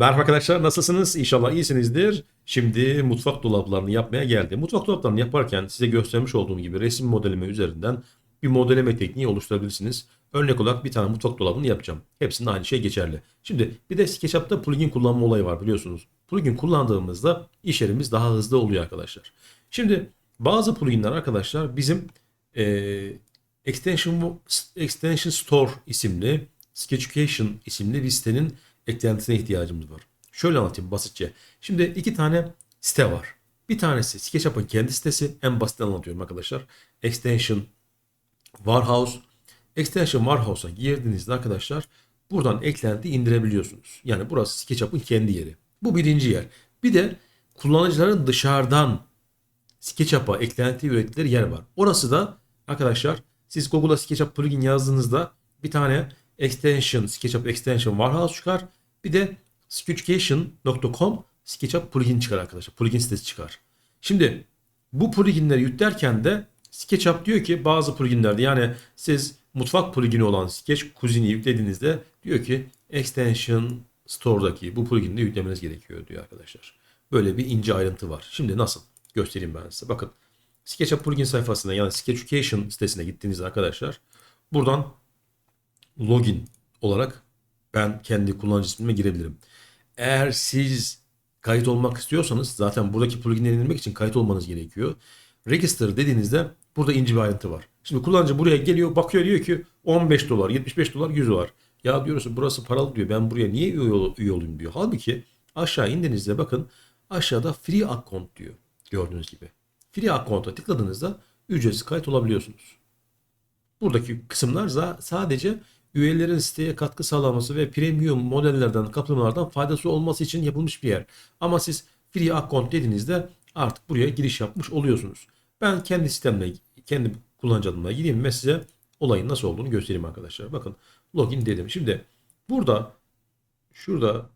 Merhaba arkadaşlar nasılsınız? İnşallah iyisinizdir. Şimdi mutfak dolaplarını yapmaya geldim. Mutfak dolaplarını yaparken size göstermiş olduğum gibi resim modeleme üzerinden bir modeleme tekniği oluşturabilirsiniz. Örnek olarak bir tane mutfak dolabını yapacağım. Hepsinde aynı şey geçerli. Şimdi bir de SketchUp'ta plugin kullanma olayı var biliyorsunuz. Plugin kullandığımızda iş yerimiz daha hızlı oluyor arkadaşlar. Şimdi bazı pluginler arkadaşlar bizim eee Extension, Extension Store isimli Sketchucation isimli bir sitenin eklentisine ihtiyacımız var. Şöyle anlatayım basitçe. Şimdi iki tane site var. Bir tanesi SketchUp'ın kendi sitesi. En basit anlatıyorum arkadaşlar. Extension Warehouse. Extension Warehouse'a girdiğinizde arkadaşlar buradan eklenti indirebiliyorsunuz. Yani burası SketchUp'ın kendi yeri. Bu birinci yer. Bir de kullanıcıların dışarıdan SketchUp'a eklenti ürettikleri yer var. Orası da arkadaşlar siz Google'a SketchUp plugin yazdığınızda bir tane extension, SketchUp extension Warehouse çıkar. Bir de sketchcation.com SketchUp plugin çıkar arkadaşlar. Plugin sitesi çıkar. Şimdi bu pluginleri yüklerken de SketchUp diyor ki bazı pluginlerde yani siz mutfak plugini olan Sketch Cuisine'i yüklediğinizde diyor ki extension store'daki bu plugin'i de yüklemeniz gerekiyor diyor arkadaşlar. Böyle bir ince ayrıntı var. Şimdi nasıl? Göstereyim ben size. Bakın SketchUp plugin sayfasına yani Sketchucation sitesine gittiğinizde arkadaşlar buradan login olarak ben kendi kullanıcı ismime girebilirim. Eğer siz kayıt olmak istiyorsanız zaten buradaki pluginleri indirmek için kayıt olmanız gerekiyor. Register dediğinizde burada ince bir ayrıntı var. Şimdi kullanıcı buraya geliyor bakıyor diyor ki 15 dolar, 75 dolar, 100 dolar. Ya diyoruz burası paralı diyor. Ben buraya niye üye, üye olayım diyor. Halbuki aşağı indiğinizde bakın aşağıda free account diyor. Gördüğünüz gibi. Free account'a tıkladığınızda ücretsiz kayıt olabiliyorsunuz. Buradaki kısımlar sadece üyelerin siteye katkı sağlaması ve premium modellerden, kapılımlardan faydası olması için yapılmış bir yer. Ama siz free account dediğinizde artık buraya giriş yapmış oluyorsunuz. Ben kendi sistemle, kendi kullanıcı adımla gireyim ve size olayın nasıl olduğunu göstereyim arkadaşlar. Bakın login dedim. Şimdi burada şurada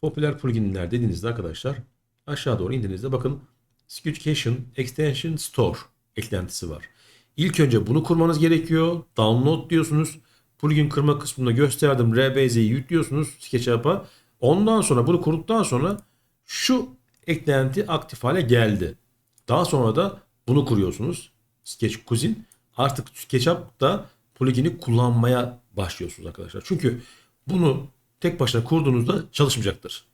popüler pluginler dediğinizde arkadaşlar aşağı doğru indiğinizde bakın Sketchcation Extension Store eklentisi var. İlk önce bunu kurmanız gerekiyor. Download diyorsunuz. Plugin kırma kısmında gösterdim. RBZ'yi yüklüyorsunuz SketchUp'a. Ondan sonra bunu kurduktan sonra şu eklenti aktif hale geldi. Daha sonra da bunu kuruyorsunuz. Sketch Cuisine. Artık SketchUp'ta plugin'i kullanmaya başlıyorsunuz arkadaşlar. Çünkü bunu tek başına kurduğunuzda çalışmayacaktır.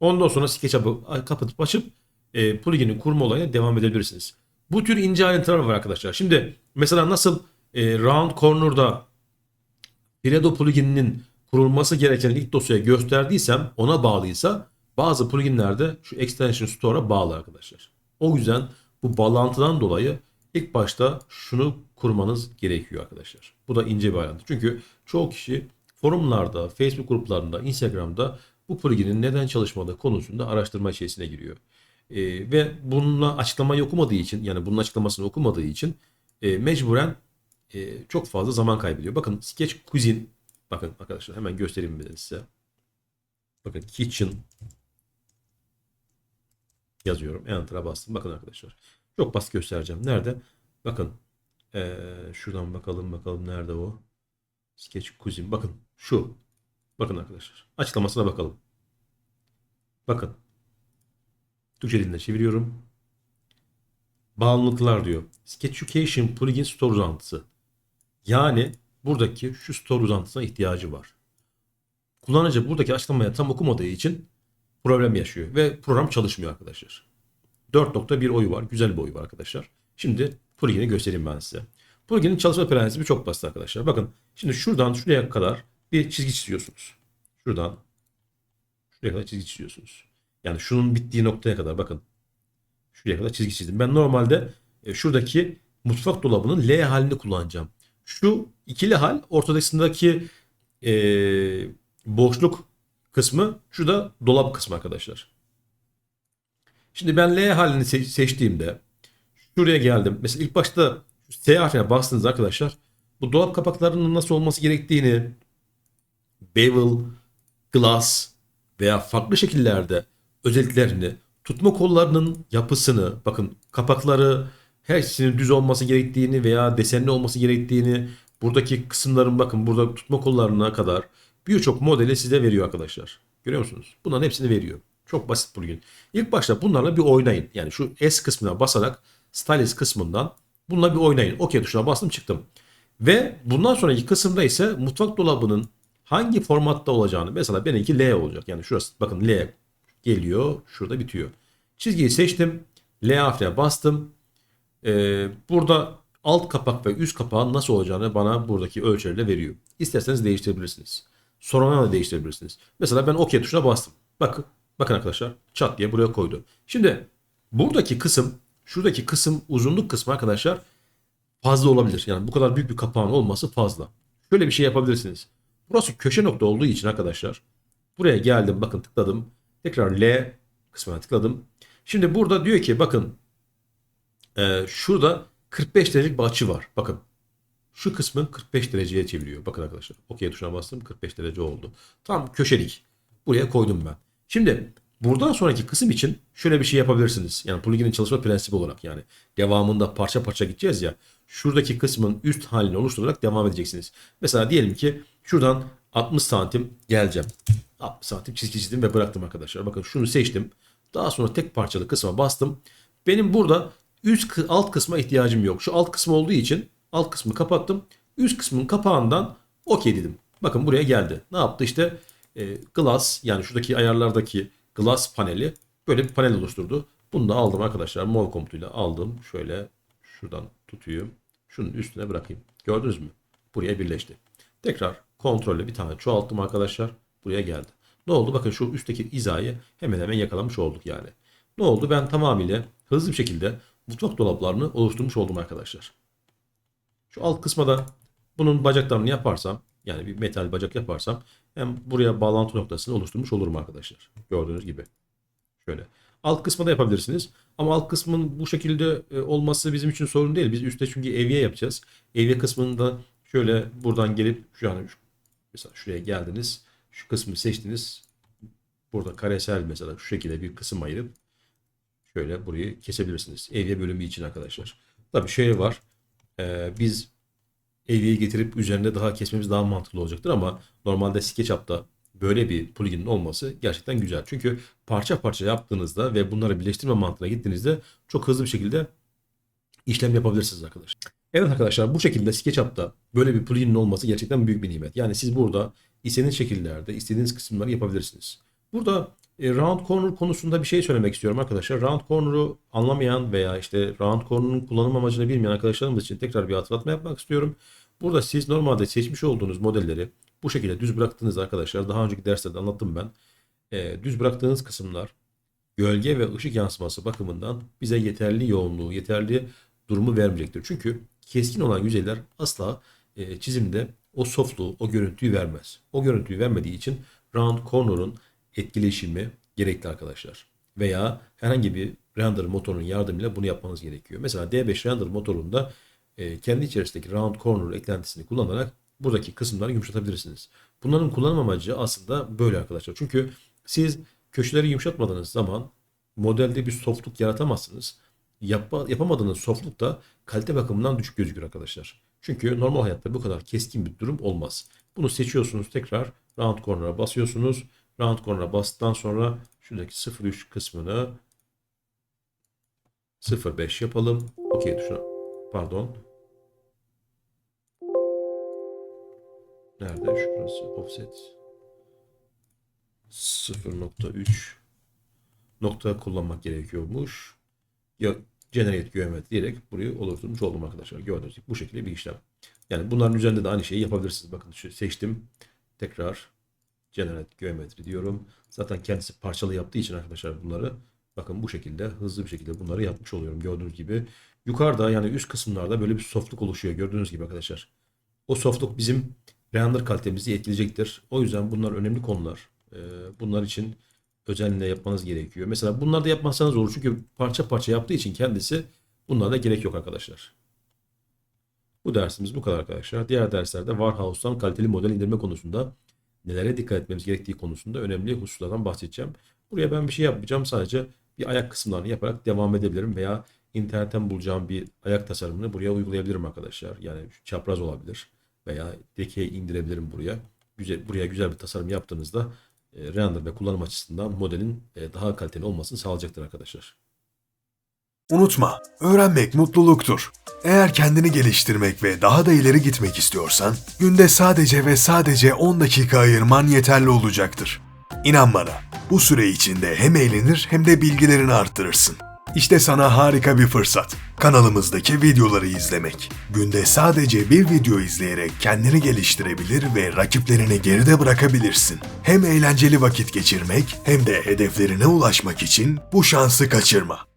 Ondan sonra SketchUp'ı kapatıp açıp e, plugin'i kurma olayına devam edebilirsiniz. Bu tür ince ayrıntılar var arkadaşlar. Şimdi mesela nasıl e, Round Corner'da Fredo plugininin kurulması gereken ilk dosyayı gösterdiysem ona bağlıysa bazı pluginlerde şu Extension Store'a bağlı arkadaşlar. O yüzden bu bağlantıdan dolayı ilk başta şunu kurmanız gerekiyor arkadaşlar. Bu da ince bir ayrıntı. Çünkü çoğu kişi forumlarda, Facebook gruplarında, Instagram'da bu pluginin neden çalışmadığı konusunda araştırma içerisine giriyor. Ee, ve bununla açıklamayı okumadığı için yani bunun açıklamasını okumadığı için e, mecburen e, çok fazla zaman kaybediyor. Bakın Sketch Cuisine bakın arkadaşlar hemen göstereyim de size. Bakın Kitchen yazıyorum. Enter'a bastım. Bakın arkadaşlar. Çok basit göstereceğim. Nerede? Bakın. Ee, şuradan bakalım bakalım nerede o? Sketch Cuisine. Bakın şu. Bakın arkadaşlar. Açıklamasına bakalım. Bakın. Türkçe diline çeviriyorum. Bağımlılıklar diyor. Sketchucation plugin store uzantısı. Yani buradaki şu store uzantısına ihtiyacı var. Kullanıcı buradaki açıklamayı tam okumadığı için problem yaşıyor ve program çalışmıyor arkadaşlar. 4.1 oyu var. Güzel bir oyu var arkadaşlar. Şimdi plugin'i göstereyim ben size. Plugin'in çalışma prensibi çok basit arkadaşlar. Bakın şimdi şuradan şuraya kadar bir çizgi çiziyorsunuz. Şuradan şuraya kadar çizgi çiziyorsunuz. Yani şunun bittiği noktaya kadar bakın. Şuraya kadar çizgi çizdim. Ben normalde e, şuradaki mutfak dolabının L halini kullanacağım. Şu ikili hal ortadaki e, boşluk kısmı şu da dolap kısmı arkadaşlar. Şimdi ben L halini se- seçtiğimde şuraya geldim. Mesela ilk başta S harfine bastınız arkadaşlar. Bu dolap kapaklarının nasıl olması gerektiğini bevel, glass veya farklı şekillerde özelliklerini, tutma kollarının yapısını, bakın kapakları hepsinin düz olması gerektiğini veya desenli olması gerektiğini, buradaki kısımların bakın burada tutma kollarına kadar birçok modeli size veriyor arkadaşlar. Görüyor musunuz? Bunların hepsini veriyor. Çok basit plugin. İlk başta bunlarla bir oynayın. Yani şu S kısmına basarak Stylist kısmından bununla bir oynayın. OK tuşuna bastım çıktım. Ve bundan sonraki kısımda ise mutfak dolabının hangi formatta olacağını mesela benimki L olacak. Yani şurası bakın L geliyor şurada bitiyor. Çizgiyi seçtim. L harfine bastım. Ee, burada alt kapak ve üst kapağın nasıl olacağını bana buradaki ölçülerle veriyor. İsterseniz değiştirebilirsiniz. Sonradan da değiştirebilirsiniz. Mesela ben OK tuşuna bastım. Bakın, bakın arkadaşlar çat diye buraya koydu. Şimdi buradaki kısım, şuradaki kısım uzunluk kısmı arkadaşlar fazla olabilir. Yani bu kadar büyük bir kapağın olması fazla. Şöyle bir şey yapabilirsiniz. Burası köşe nokta olduğu için arkadaşlar buraya geldim bakın tıkladım. Tekrar L kısmına tıkladım. Şimdi burada diyor ki bakın e, şurada 45 derecelik bir açı var. Bakın şu kısmı 45 dereceye çeviriyor. Bakın arkadaşlar. OK tuşuna bastım 45 derece oldu. Tam köşelik. Buraya koydum ben. Şimdi buradan sonraki kısım için şöyle bir şey yapabilirsiniz. Yani plugin'in çalışma prensibi olarak yani devamında parça parça gideceğiz ya. Şuradaki kısmın üst halini oluşturarak devam edeceksiniz. Mesela diyelim ki şuradan 60 santim geleceğim. 60 santim çizgi çizdim ve bıraktım arkadaşlar. Bakın şunu seçtim. Daha sonra tek parçalı kısma bastım. Benim burada üst alt kısma ihtiyacım yok. Şu alt kısmı olduğu için alt kısmı kapattım. Üst kısmın kapağından OK dedim. Bakın buraya geldi. Ne yaptı işte e, glass yani şuradaki ayarlardaki glass paneli böyle bir panel oluşturdu. Bunu da aldım arkadaşlar. Mov komutuyla aldım. Şöyle şuradan tutuyum. Şunun üstüne bırakayım. Gördünüz mü? Buraya birleşti. Tekrar kontrolle bir tane çoğalttım arkadaşlar. Buraya geldi. Ne oldu? Bakın şu üstteki hizayı hemen hemen yakalamış olduk yani. Ne oldu? Ben tamamıyla hızlı bir şekilde mutfak dolaplarını oluşturmuş oldum arkadaşlar. Şu alt kısma da bunun bacaklarını yaparsam yani bir metal bacak yaparsam hem buraya bağlantı noktasını oluşturmuş olurum arkadaşlar. Gördüğünüz gibi. Şöyle. Alt kısma da yapabilirsiniz. Ama alt kısmın bu şekilde e, olması bizim için sorun değil. Biz üstte çünkü evye yapacağız. Evye kısmında şöyle buradan gelip şu an mesela şuraya geldiniz. Şu kısmı seçtiniz. Burada karesel mesela şu şekilde bir kısım ayırıp şöyle burayı kesebilirsiniz. Evye bölümü için arkadaşlar. Tabii şey var. Ee, biz evyeyi getirip üzerinde daha kesmemiz daha mantıklı olacaktır ama normalde SketchUp'ta böyle bir plugin'in olması gerçekten güzel. Çünkü parça parça yaptığınızda ve bunları birleştirme mantığına gittiğinizde çok hızlı bir şekilde işlem yapabilirsiniz arkadaşlar. Evet arkadaşlar bu şekilde SketchUp'ta böyle bir plugin'in olması gerçekten büyük bir nimet. Yani siz burada istediğiniz şekillerde istediğiniz kısımları yapabilirsiniz. Burada e, round corner konusunda bir şey söylemek istiyorum arkadaşlar. Round corner'u anlamayan veya işte round corner'ın kullanım amacını bilmeyen arkadaşlarımız için tekrar bir hatırlatma yapmak istiyorum. Burada siz normalde seçmiş olduğunuz modelleri bu şekilde düz bıraktığınız arkadaşlar daha önceki derslerde anlattım ben. E, düz bıraktığınız kısımlar gölge ve ışık yansıması bakımından bize yeterli yoğunluğu, yeterli durumu vermeyecektir. Çünkü keskin olan yüzeyler asla e, çizimde o softluğu, o görüntüyü vermez. O görüntüyü vermediği için round corner'ın etkileşimi gerekli arkadaşlar. Veya herhangi bir render motorunun yardımıyla bunu yapmanız gerekiyor. Mesela D5 render motorunda e, kendi içerisindeki round corner eklentisini kullanarak buradaki kısımları yumuşatabilirsiniz. Bunların kullanım amacı aslında böyle arkadaşlar. Çünkü siz köşeleri yumuşatmadığınız zaman modelde bir softluk yaratamazsınız. Yapma, yapamadığınız softluk da kalite bakımından düşük gözükür arkadaşlar. Çünkü normal hayatta bu kadar keskin bir durum olmaz. Bunu seçiyorsunuz tekrar round corner'a basıyorsunuz. Round corner'a bastıktan sonra şuradaki 0.3 kısmını 0.5 yapalım. OK tuşuna. Pardon. Nerede? Şurası offset. 0.3 nokta kullanmak gerekiyormuş. Ya generate geometri diyerek burayı oluşturmuş oldum arkadaşlar. Gördüğünüz gibi bu şekilde bir işlem. Yani bunların üzerinde de aynı şeyi yapabilirsiniz. Bakın seçtim. Tekrar generate geometri diyorum. Zaten kendisi parçalı yaptığı için arkadaşlar bunları bakın bu şekilde hızlı bir şekilde bunları yapmış oluyorum. Gördüğünüz gibi yukarıda yani üst kısımlarda böyle bir softluk oluşuyor. Gördüğünüz gibi arkadaşlar. O softluk bizim render kalitemizi etkileyecektir. O yüzden bunlar önemli konular. Ee, Bunlar için özenle yapmanız gerekiyor. Mesela bunları da yapmazsanız olur. Çünkü parça parça yaptığı için kendisi bunlara da gerek yok arkadaşlar. Bu dersimiz bu kadar arkadaşlar. Diğer derslerde Warhouse'tan kaliteli model indirme konusunda nelere dikkat etmemiz gerektiği konusunda önemli hususlardan bahsedeceğim. Buraya ben bir şey yapmayacağım. Sadece bir ayak kısımlarını yaparak devam edebilirim veya internetten bulacağım bir ayak tasarımını buraya uygulayabilirim arkadaşlar. Yani çapraz olabilir veya dikey indirebilirim buraya. Güzel, buraya güzel bir tasarım yaptığınızda e, render ve kullanım açısından modelin e, daha kaliteli olmasını sağlayacaktır arkadaşlar. Unutma, öğrenmek mutluluktur. Eğer kendini geliştirmek ve daha da ileri gitmek istiyorsan, günde sadece ve sadece 10 dakika ayırman yeterli olacaktır. İnan bana, bu süre içinde hem eğlenir hem de bilgilerini arttırırsın. İşte sana harika bir fırsat. Kanalımızdaki videoları izlemek. Günde sadece bir video izleyerek kendini geliştirebilir ve rakiplerini geride bırakabilirsin. Hem eğlenceli vakit geçirmek hem de hedeflerine ulaşmak için bu şansı kaçırma.